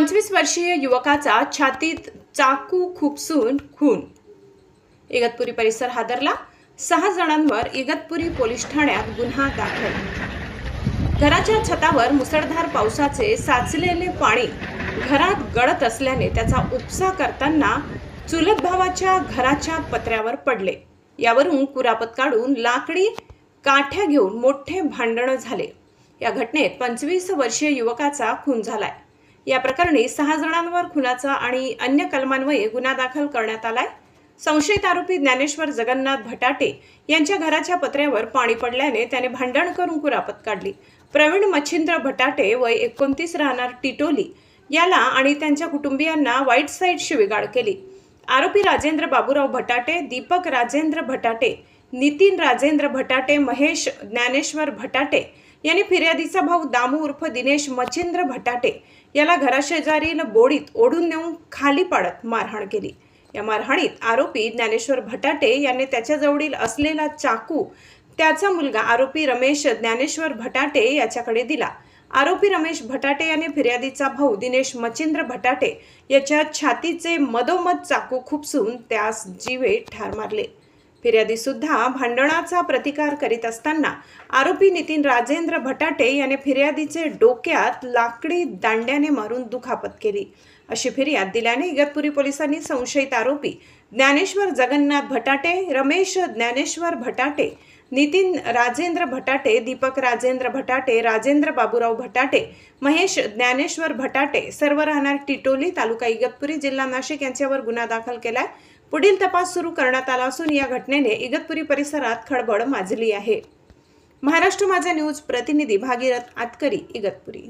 पंचवीस वर्षीय युवकाचा छातीत चाकू खुपसून खून. इगतपुरी परिसर हादरला. सहा जणांवर इगतपुरी पोलीस ठाण्यात गुन्हा दाखल. घराच्या छतावर मुसळधार पावसाचे साचलेले पाणी घरात गळत असल्याने त्याचा उपसा करताना चुलत भावाच्या घराच्या पत्र्यावर पडले. यावरून कुरापत काढून लाकडी काठ्या घेऊन मोठे भांडणं झाले. या घटनेत पंचवीस वर्षीय युवकाचा खून झालाय. या प्रकरणी सहा जणांवर खुनाचा आणि अन्य कलमांवये गुन्हा दाखल करण्यात आलाय. संशयित आरोपी ज्ञानेश्वर जगन्नाथ भटाटे यांच्या घराच्या पत्र्यावर पाणी पडल्याने त्याने भांडण करून कुरापत काढली. प्रवीण मच्छिंद्र भटाटे वय एकोणतीस राहणार टिटोली याला आणि त्यांच्या कुटुंबियांना वाईट साईड शिवीगाळ केली. आरोपी राजेंद्र बाबूराव भटाटे दीपक राजेंद्र भटाटे नितीन राजेंद्र भटाटे महेश ज्ञानेश्वर भटाटे यांनी फिर्यादीचा भाऊ दामू उर्फ दिनेश मच्छिंद्र भटाटे याला घराशेजारील बोडीत ओढून नेऊन खाली पाडत मारहाण केली. या मारहाणीत आरोपी ज्ञानेश्वर भटाटे यांनी त्याच्याजवळील असलेला चाकू त्याचा मुलगा आरोपी रमेश ज्ञानेश्वर भटाटे याच्याकडे दिला. आरोपी रमेश भटाटे याने फिर्यादीचा भाऊ दिनेश मच्छिंद्र भटाटे याच्या छातीचे मधोमध चाकू खुपसून त्यास जीवे ठार मारले. फिर्यादीसुद्धा भांडणाचा प्रतिकार करीत असताना आरोपी नितीन राजेंद्र भटाटे याने फिर्यादीचे डोक्यात लाकडी दांड्याने मारून दुखापत केली. अशी फिर्याद दिल्याने इगतपुरी पोलिसांनी संशयित आरोपी ज्ञानेश्वर जगन्नाथ भटाटे रमेश ज्ञानेश्वर भटाटे नितीन राजेंद्र भटाटे दीपक राजेंद्र भटाटे राजेंद्र बाबूराव भटाटे महेश ज्ञानेश्वर भटाटे सर्व राहणार टिटोली तालुका इगतपुरी जिल्हा नाशिक यांच्यावर गुन्हा दाखल केलाय. पुढील तपास सुरू करण्यात आला असून या घटनेने इगतपुरी परिसरात खळबळ माजली आहे. महाराष्ट्र माझा न्यूज प्रतिनिधी भागीरथ आतकरी इगतपुरी.